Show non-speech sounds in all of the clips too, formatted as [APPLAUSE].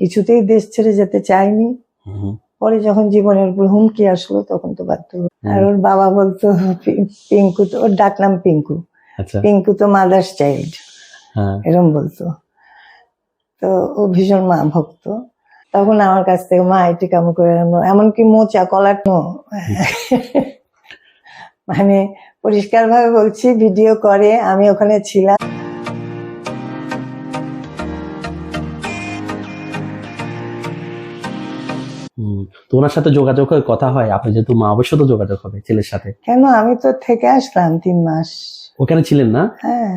কিছুতেই দেশ ছেড়ে যেতে চাইনি পরে যখন জীবনের উপর হুমকি আসলো তখন তো বাধ্য আর ওর বাবা বলতো পিঙ্কু তো ওর ডাক নাম পিঙ্কু। আচ্ছা। পিঙ্কু তো মাদার্স চাইল্ড হ্যাঁ। এরম বলতো। তো ও ভীষণ মা ভক্ত। তখন আমার কাছ থেকে মা এটি কেমন করে এমনকি মোচা কলার নো। মানে পরিষ্কার ভাবে বলছি ভিডিও করে আমি ওখানে ছিলাম। তো ওনার সাথে যোগাযোগ হয় কথা হয়। আপনি যেহেতু মা অবশ্যই তো যোগাযোগ হবে ছেলের সাথে। কেন? আমি তো থেকে আসলাম তিন মাস। ওখানে ছিলেন না? হ্যাঁ।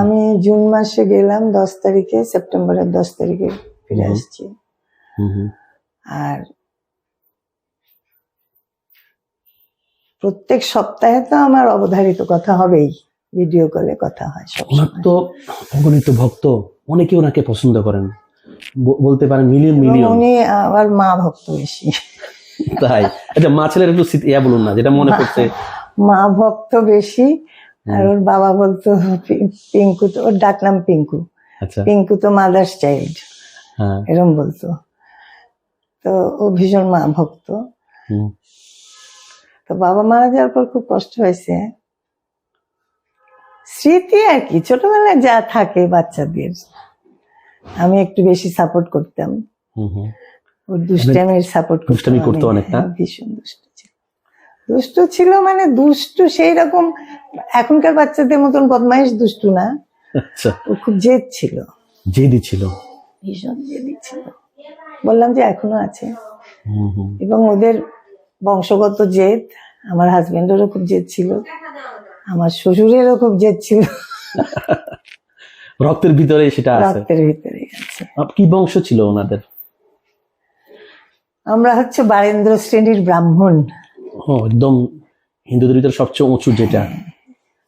আমি জুন মাসে গেলাম দশ তারিখে সেপ্টেম্বরের দশ তারিখে ফিরে আসছি। আর প্রত্যেক সপ্তাহে তো আমার অবধারিত কথা হবেই। ভিডিও কলে কথা হয় ওনার তো অগণিত ভক্ত অনেকে ওনাকে পছন্দ করেন। বলতে পারেন মিলিয়ন মিলিয়ন। উনি আবার মা ভক্ত বেশি। তাই। আচ্ছা মা ছেলের একটু ইয়া বলুন না যেটা মনে পড়ছে। মা ভক্ত বেশি আর ওর বাবা বলতো পিঙ্কু তো ওর ডাক নাম পিঙ্কু। আচ্ছা। পিঙ্কু তো মাদার্স চাইল্ড হ্যাঁ। এরম বলতো। তো ও ভীষণ মা ভক্ত। তো বাবা মারা যাওয়ার পর খুব কষ্ট হয়েছে। স্মৃতি আর কি ছোটবেলায় যা থাকে বাচ্চাদের। আমি একটু বেশি সাপোর্ট করতাম। ওর দুষ্টামির সাপোর্ট দুষ্টামি করতো অনেক, না? ভীষণ দুষ্ট ছিল। দুষ্ট ছিল মানে দুষ্টু সেই রকম এখনকার বাচ্চাদের মতন বদমাইশ দুষ্টু না। আচ্ছা। ও খুব জেদ ছিল। জেদি ছিল। ভীষণ জেদি ছিল। বললাম যে এখনও আছে। হুম, হুম। এবং ওদের বংশগত জেদ আমার হাজবেন্ডেরও খুব জেদ ছিল। আমার শ্বশুরেরও খুব জেদ ছিল। [LAUGHS] রক্তের ভিতরে সেটা আছে। রক্তের ভিতরে আছে। কি বংশ ছিল ওনাদের? আমরা হচ্ছে বারেন্দ্র শ্রেণির ব্রাহ্মণ। ও একদম হিন্দুদের ভিতরে সবচেয়ে উঁচু যেটা।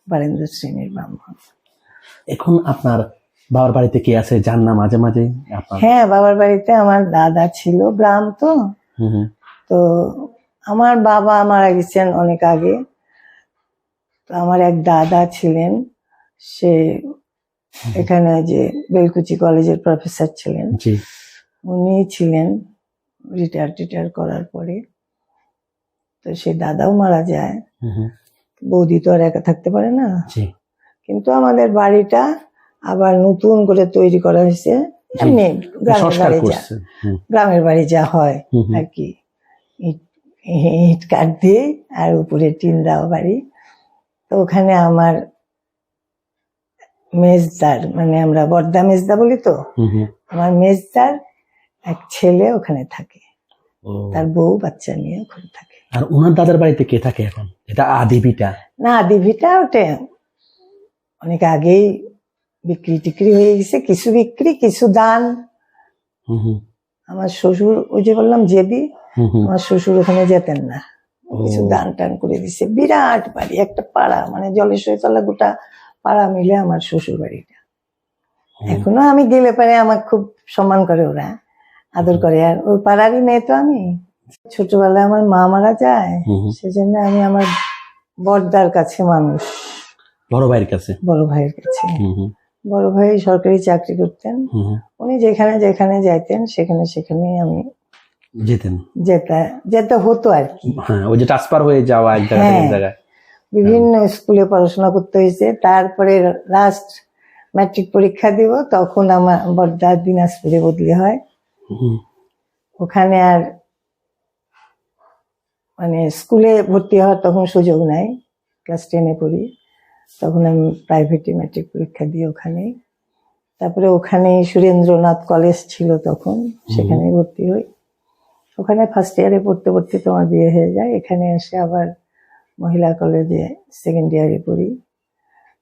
বারেন্দ্র শ্রেণির ব্রাহ্মণ। এখন আপনার বাবার বাড়িতে কে আছে? যার না মাঝে মাঝে হ্যাঁ বাবার বাড়িতে আমার দাদা ছিল গ্রাম তো। তো আমার বাবা মারা গেছেন অনেক আগে। তো আমার এক দাদা ছিলেন সে এখানে যে বেলকুচি কলেজের প্রফেসর ছিলেন। উনি ছিলেন রিটায়ার টিটায়ার করার পরে। তো সে দাদাও মারা যায়। বৌদি তো আর একা থাকতে পারে না। কিন্তু আমাদের বাড়িটা আবার নতুন করে তৈরি করা হয়েছে। এমনি গ্রামের বাড়ি যা গ্রামের বাড়ি যা হয়। আর কি। ইট ইট কাঠ দিয়ে আর উপরে টিন দেওয়া বাড়ি। তো ওখানে আমার মেজদার মানে আমরা বর্দা মেজদা বলি তো। আমার মেজদার এক ছেলে ওখানে থাকে। তার বউ বাচ্চা নিয়ে ওখানে থাকে। আর ওনার দাদার বাড়িতে কে থাকে এখন? এটা আদিবিটা? না ওটা অনেক আগেই বিক্রি টিক্রি হয়ে গেছে কিছু বিক্রি কিছু দান। আমার শ্বশুর ওই যে বললাম জেদি। আমার শ্বশুর ওখানে যেতেন না। কিছু দান টান করে দিছে। বিরাট বাড়ি একটা পাড়া মানে জলেশ্বরী তলা গোটা পাড়া মিলে আমার শ্বশুর বাড়িটা এখনও আমি গেলে পারে আমার খুব সম্মান করে ওরা আদর করে। আর ওই পাড়ারই মেয়ে তো আমি। ছোটবেলায় আমার মা মারা যায়। সেজন্য আমি আমার বড়দার কাছে মানুষ। বড় ভাইয়ের কাছে? বড় ভাইয়ের কাছে। বড় ভাই সরকারি চাকরি করতেন। উনি যেখানে যেখানে যাইতেন সেখানে সেখানে আমি যেতেন। যেতে যেতে হতো আর কি। হ্যাঁ ওই যে ট্রান্সফার হয়ে যাওয়া এক জায়গা থেকে এক হ্যাঁ। জায়গায়। বিভিন্ন স্কুলে পড়াশোনা করতে হয়েছে। তারপরে লাস্ট ম্যাট্রিক পরীক্ষা দিব তখন আমার বর্দা দিনাজপুরে বদলি হয়। ওখানে আর মানে স্কুলে ভর্তি হওয়ার তখন সুযোগ নাই ক্লাস টেনে পড়ি। তখন আমি প্রাইভেটে ম্যাট্রিক পরীক্ষা দিই ওখানে। তারপরে ওখানে সুরেন্দ্রনাথ কলেজ ছিল তখন সেখানে ভর্তি হই। ওখানে ফার্স্ট ইয়ারে পড়তে পড়তে তোমার বিয়ে হয়ে যায়। এখানে এসে আবার মহিলা কলেজে সেকেন্ড ইয়ারে পড়ি।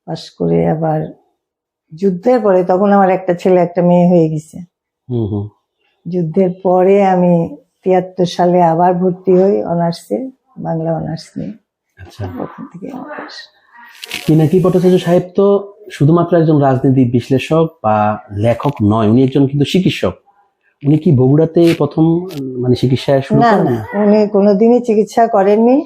পাস করে আবার যুদ্ধের পরে তখন আমার একটা ছেলে একটা মেয়ে হয়ে গেছে। হুম, হুম। যুদ্ধের পরে আমি তিয়াত্তর সালে আবার ভর্তি হই অনার্সে বাংলা অনার্স নিয়ে। আচ্ছা। ওখান থেকে আমার পিনাকি ভট্টাচার্য সাহেব তো শুধুমাত্র একজন রাজনীতি বিশ্লেষক বা লেখক নয় উনি একজন কিন্তু চিকিৎসক। উনি কি বগুড়াতে প্রথম মানে চিকিৎসা শুরু না না উনি কোনোদিনই চিকিৎসা করেননি।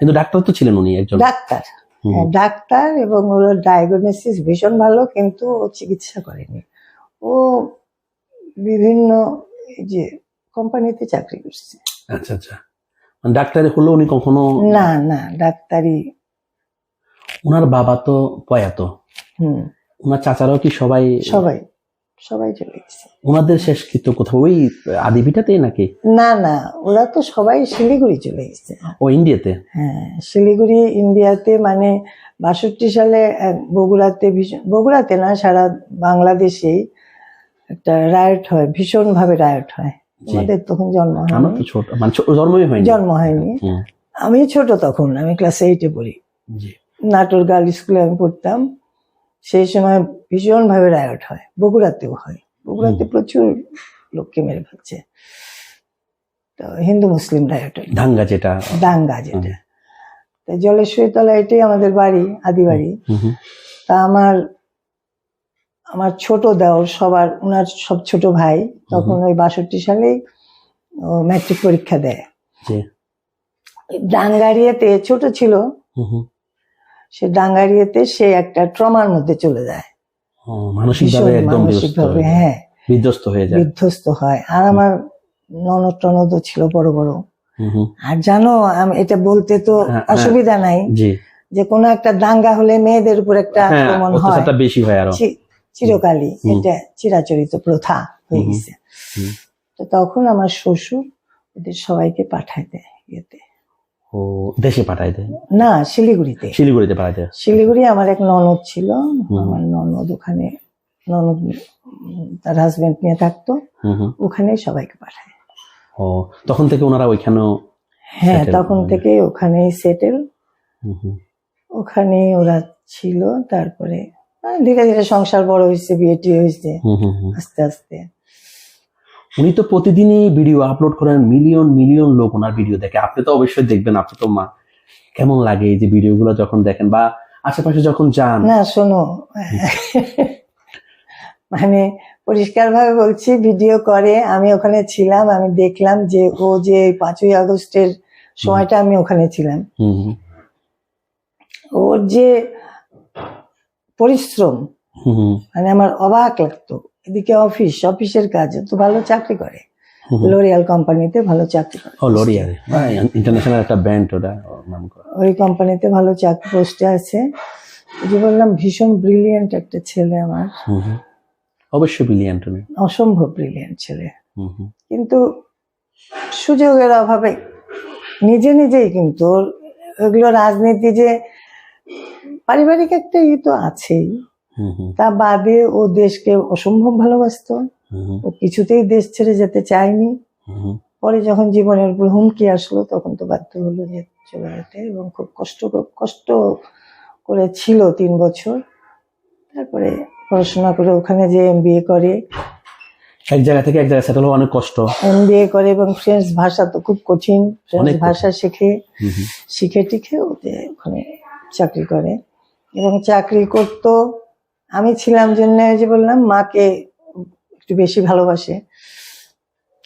কিন্তু ডাক্তার তো ছিলেন উনি একজন। ডাক্তার। হ্যাঁ, ডাক্তার এবং ওর ডায়াগনোসিস ভীষণ ভালো কিন্তু ও চিকিৎসা করেনি। ও বিভিন্ন এই যে কোম্পানিতে চাকরি করছে। আচ্ছা আচ্ছা। মানে ডাক্তারি হলো উনি কখনো না না ডাক্তারি ওনার বাবা তো প্রয়াত। হুম। ওনার চাচারাও কি সবাই সবাই। সবাই চলে গেছে। ওনাদের শেষকৃত্য কোথাও? ওই আদিবিটাতেই নাকি? না না ওরা তো সবাই শিলিগুড়ি চলে গেছে। ও ইন্ডিয়াতে? হ্যাঁ শিলিগুড়ি ইন্ডিয়াতে মানে বাষট্টি সালে বগুড়াতে ভীষণ বগুড়াতে না সারা বাংলাদেশেই একটা রায়ট হয় ভীষণ ভাবে রায়ট হয়। আমাদের তখন জন্ম আমার হয়নি তো ছোট মানে জন্মই হয়নি। জন্ম হয়নি। আমি ছোট তখন আমি ক্লাস এইটে পড়ি। নাটোর গার্ল স্কুলে আমি পড়তাম। সেই সময় ভীষণ ভাবে রায়ট হয় বগুড়াতেও হয়। বগুড়াতে প্রচুর লোককে মেরে ফেলছে। তো হিন্দু মুসলিম রায়ট হয় দাঙ্গা যেটা। দাঙ্গা যেটা। তা জলেশ্বরী তলা এটাই আমাদের বাড়ি আদি বাড়ি। তা আমার আমার ছোট দেওর সবার ওনার সব ছোট ভাই তখন ওই বাষট্টি সালেই ম্যাট্রিক পরীক্ষা দেয়। ডাঙ্গারিয়াতে ছোট ছিল। সে ডাঙ্গারিয়াতে সে একটা ট্রমার মধ্যে চলে যায়। মানসিকভাবে একদম মানসিকভাবে হ্যাঁ বিধ্বস্ত হয়ে যায়। বিধ্বস্ত হয়। আর আমার ননদ টনদও ছিল বড় বড়। আর জানো আমি এটা বলতে তো হ্যাঁ, হ্যাঁ। অসুবিধা নাই যে কোনো একটা দাঙ্গা হলে মেয়েদের উপর একটা হ্যাঁ আক্রমণ হয়। বেশি হয় আরও। চিরকালই এটা চিরাচরিত প্রথা হয়ে গেছে। তো তখন আমার শ্বশুর ওদের সবাইকে পাঠায় দেয় ইয়েতে। ও দেশে পাঠায় দেয়? না শিলিগুড়িতে। শিলিগুড়িতে পাঠায় দেয়। শিলিগুড়ি আমার এক ননদ ছিল আমার ননদ ওখানে ননদ তার হাজবেন্ড নিয়ে থাকতো। ওখানে সবাইকে পাঠায়। ও তখন থেকে ওনারা ওইখানেও হ্যাঁ তখন থেকে ওখানেই সেটেল। ওখানে ওরা ছিল তারপরে ধীরে ধীরে সংসার বড় হয়েছে বিয়ে টিয়ে হয়েছে। আস্তে আস্তে। উনি তো প্রতিদিনই ভিডিও আপলোড করেন মিলিয়ন মিলিয়ন লোক ওনার ভিডিও দেখে। আপনি তো অবশ্যই দেখবেন আপনি তো মা কেমন লাগে এই যে ভিডিওগুলো যখন দেখেন বা আশেপাশে যখন যান? না শোনো। মানে পরিষ্কার ভাবে বলছি ভিডিও করে আমি ওখানে ছিলাম আমি দেখলাম যে ও যে পাঁচই আগস্টের সময়টা আমি ওখানে ছিলাম। ওর যে পরিশ্রম মানে আমার অবাক লাগতো। এদিকে অফিস অফিসের কাজ তো ভালো চাকরি করে। লোরিয়াল কোম্পানিতে ভালো চাকরি করে। ও লরিয়াল ইন্টারন্যাশনাল একটা ব্যান্ড ওটা ওর নাম করা। ওই কোম্পানিতে ভালো চাকরি পোস্টে আছে। যে বললাম ভীষণ ব্রিলিয়েন্ট একটা ছেলে আমার। অবশ্যই বিলিয়ন উনি অসম্ভব ব্রিলিয়েন্ট ছেলে। কিন্তু সুযোগের অভাবে নিজে নিজেই কিন্তু ওর এগুলো রাজনীতি যে পারিবারিক একটা ই তো আছেই। তা বাদে ও দেশকে অসম্ভব ভালোবাসতো। ও কিছুতেই দেশ ছেড়ে যেতে চায়নি। পরে যখন জীবনের উপর হুমকি আসলো তখন তো বাধ্য হলো যে চলে যেতে এবং খুব কষ্ট কষ্ট করে ছিল তিন বছর। তারপরে পড়াশোনা করে ওখানে যে এম করে। এক জায়গা থেকে এক জায়গায় সেটেল হওয়া অনেক কষ্ট। এম করে এবং ফ্রেঞ্চ ভাষা তো খুব কঠিন। ফ্রেঞ্চ ভাষা শিখে শিখে টিখে ওতে ওখানে চাকরি করে এবং চাকরি করতো। আমি ছিলাম জন্য ওই যে বললাম মাকে একটু বেশি ভালোবাসে।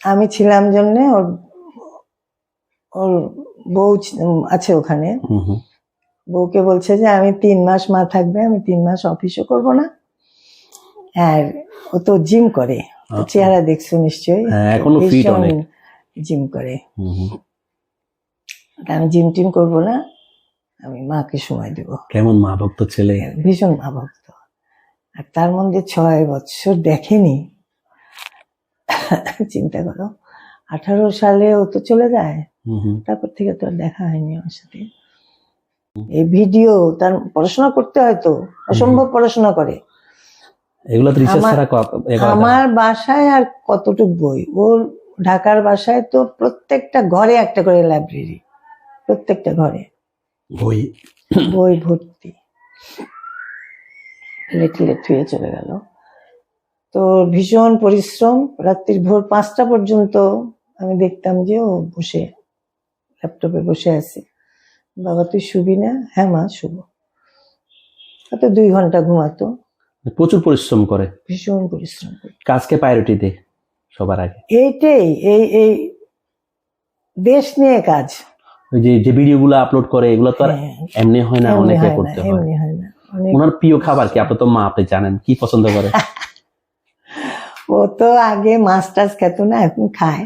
আমি ছিলাম জন্য ওর ওর বউ আছে ওখানে। বউকে বলছে যে আমি তিন মাস মা থাকবে আমি তিন মাস অফিসও করব না। আর ও তো জিম করে। আচ্ছা। চেহারা দেখছ নিশ্চয়ই? হ্যাঁ, এখনও fit অনেক। জিম করে। আমি জিম টিম করব না আমি মাকে সময় দেব। কেমন মা ভক্ত ছেলে। ভীষণ মা ভক্ত আর তার মধ্যে ছয় বছর দেখেনি। চিন্তা করো আঠারো সালে ও তো চলে যায়। তারপর থেকে তো দেখা হয়নি আমার সাথে। এই ভিডিও তার পড়াশোনা করতে হয় তো অসম্ভব পড়াশোনা করে। এগুলো রিসার্চ ছাড়া। আমার বাসায় আর কতটুক বই? ওর ঢাকার বাসায় তো প্রত্যেকটা ঘরে একটা করে লাইব্রেরি প্রত্যেকটা ঘরে। বই। বই ভর্তি। লেটে থুয়ে চলে গেল। তো ভীষণ পরিশ্রম রাত্রির ভোর পাঁচটা পর্যন্ত আমি দেখতাম যে ও বসে ল্যাপটপে বসে আছে। বাবা তুই শুবি না? হ্যাঁ মা শুভ হয়তো দুই ঘণ্টা ঘুমাতো। প্রচুর পরিশ্রম করে। ভীষণ পরিশ্রম করতো। কাজকে প্রায়োরিটি দেয় সবার আগে। এইটাই এই এই দেশ নিয়ে কাজ। ওই যে যে ভিডিওগুলো আপলোড করে এগুলো তো আর হ্যাঁ, এমনি হয় না অনেকে করতে হয়। এমনি হয় না। ওনার প্রিয় খাবার কি? আপনি তো মা আপনি জানেন। কি পছন্দ করে? [LAUGHS] ও তো আগে মাছ টাছ খেত না এখন খায়।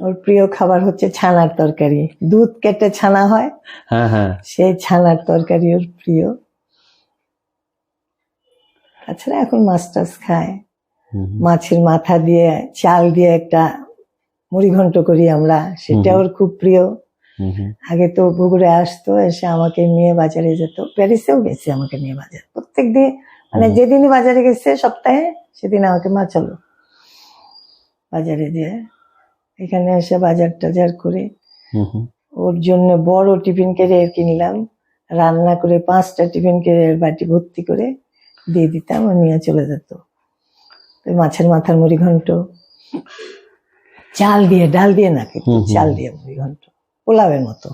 ওর প্রিয় খাবার হচ্ছে ছানার তরকারি। দুধ কেটে ছানা হয় হ্যাঁ হ্যাঁ। সেই ছানার তরকারি ওর প্রিয়। তাছাড়া এখন মাছ টাছ খায়। মাছের মাথা দিয়ে চাল দিয়ে একটা মুড়ি ঘন্ট করি আমরা সেটা ওর খুব প্রিয়। আগে তো বগুড়ে আসতো এসে আমাকে নিয়ে বাজারে যেত। প্যারিসেও গেছে আমাকে নিয়ে বাজার। প্রত্যেক দিন মানে হুম। যেদিনই বাজারে গেছে সপ্তাহে সেদিন আমাকে মা চলো বাজারে দিয়ে। এখানে এসে বাজার টাজার করে হুম। ওর জন্য বড় টিফিন ক্যারিয়ার কিনলাম। রান্না করে পাঁচটা টিফিন ক্যারিয়ার বাটি ভর্তি করে দিয়ে দিতাম ও নিয়ে চলে যেত। মাছের মাথার মুড়ি ঘন্ট চাল দিয়ে ডাল দিয়ে না কিন্তু। চাল দিয়ে মুড়ি ঘন্ট পোলাওয়ের মতো।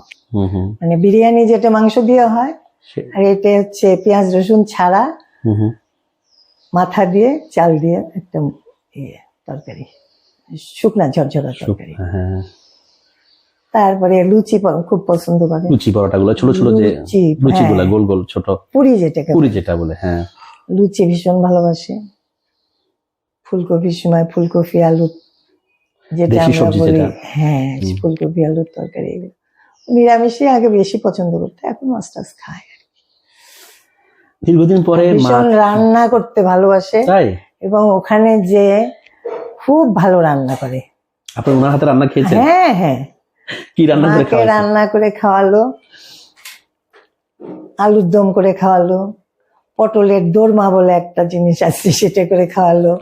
মানে বিরিয়ানি যেটা মাংস দিয়ে হয় আর এটা হচ্ছে পেঁয়াজ রসুন ছাড়া। মাথা দিয়ে চাল দিয়ে একটা ইয়ে তরকারি শুকনা ঝরঝরা তরকারি। হ্যাঁ তারপরে লুচি খুব পছন্দ করে। লুচি পরোটা গুলো ছোট ছোট যে লুচি, লুচি গুলা হ্যাঁ। গোল গোল ছোট। পুরি যেটাকে পুরি যেটা বলে হ্যাঁ। লুচি ভীষণ ভালোবাসে। ফুলকপির সময় ফুলকপি আলু যেটা আমরা বলি হ্যাঁ ফুলকপি আলুর তরকারি এগুলো। নিরামিষই আগে বেশি পছন্দ করতে এখন মাছ টাছ খায় দীর্ঘদিন পরে ভীষণ রান্না করতে ভালোবাসে এবং ওখানে যে খুব ভালো রান্না করে। আপনি ওনার হাতে রান্না খেয়েছেন? হ্যাঁ হ্যাঁ। কি রান্না করে খাওয়াইছেন? রান্না করে খাওয়ালো আলুর দম করে খাওয়ালো পটলের দোরমা বলে একটা জিনিস আছে সেটা করে খাওয়ালো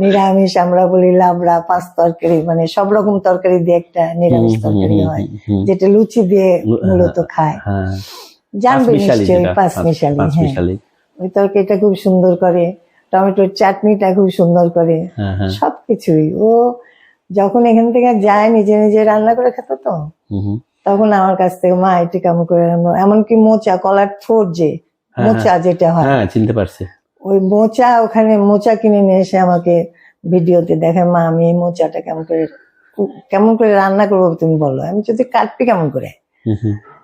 নিরামিষ আমরা বলি লাবড়া পাঁচ তরকারি মানে সব রকম তরকারি দিয়ে একটা নিরামিষ তরকারি হয় যেটা লুচি দিয়ে মূলত খায়। হ্যাঁ জানবে নিশ্চয়ই পাঁচ মিশালি হ্যাঁ। ওই তরকারিটা খুব সুন্দর করে টমেটোর চাটনিটা খুব সুন্দর করে হ্যাঁ হ্যাঁ। সবকিছুই। ও যখন এখান থেকে যায় নিজে নিজে রান্না করে খেত তো। তখন আমার কাছ থেকে মা এটি কেমন করে এমনকি মোচা কলার ঠোঁট যে হ্যাঁ, মোচা যেটা হয়। হ্যাঁ চিনতে পারছি। ওই মোচা ওখানে মোচা কিনে নিয়ে এসে আমাকে ভিডিওতে দেখে মা আমি এই মোচাটা কেমন করে কেমন করে রান্না করব তুমি বলো। আমি যদি কাটবি কেমন করে।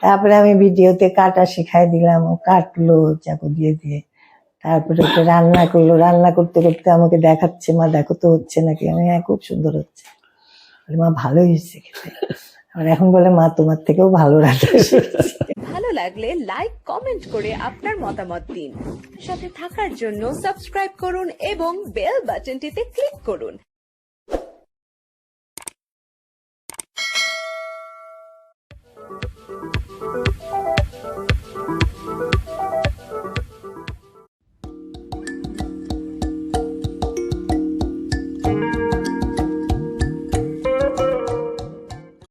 তারপরে আমি ভিডিওতে কাটা শিখাই দিলাম ও কাটলো চাকু দিয়ে দিয়ে। তারপরে ওকে রান্না করল রান্না করতে করতে আমাকে দেখাচ্ছে মা দেখো তো হচ্ছে নাকি? আমি হ্যাঁ খুব সুন্দর হচ্ছে। মা ভালোই হচ্ছে খেতে। আর এখন বলে, মা, তোমার থেকেও ভালো রান্না ভালো লাগলে লাইক কমেন্ট করে আপনার মতামত দিন। সাথে থাকার জন্য সাবস্ক্রাইব করুন এবং বেল বাটনটিতে ক্লিক করুন।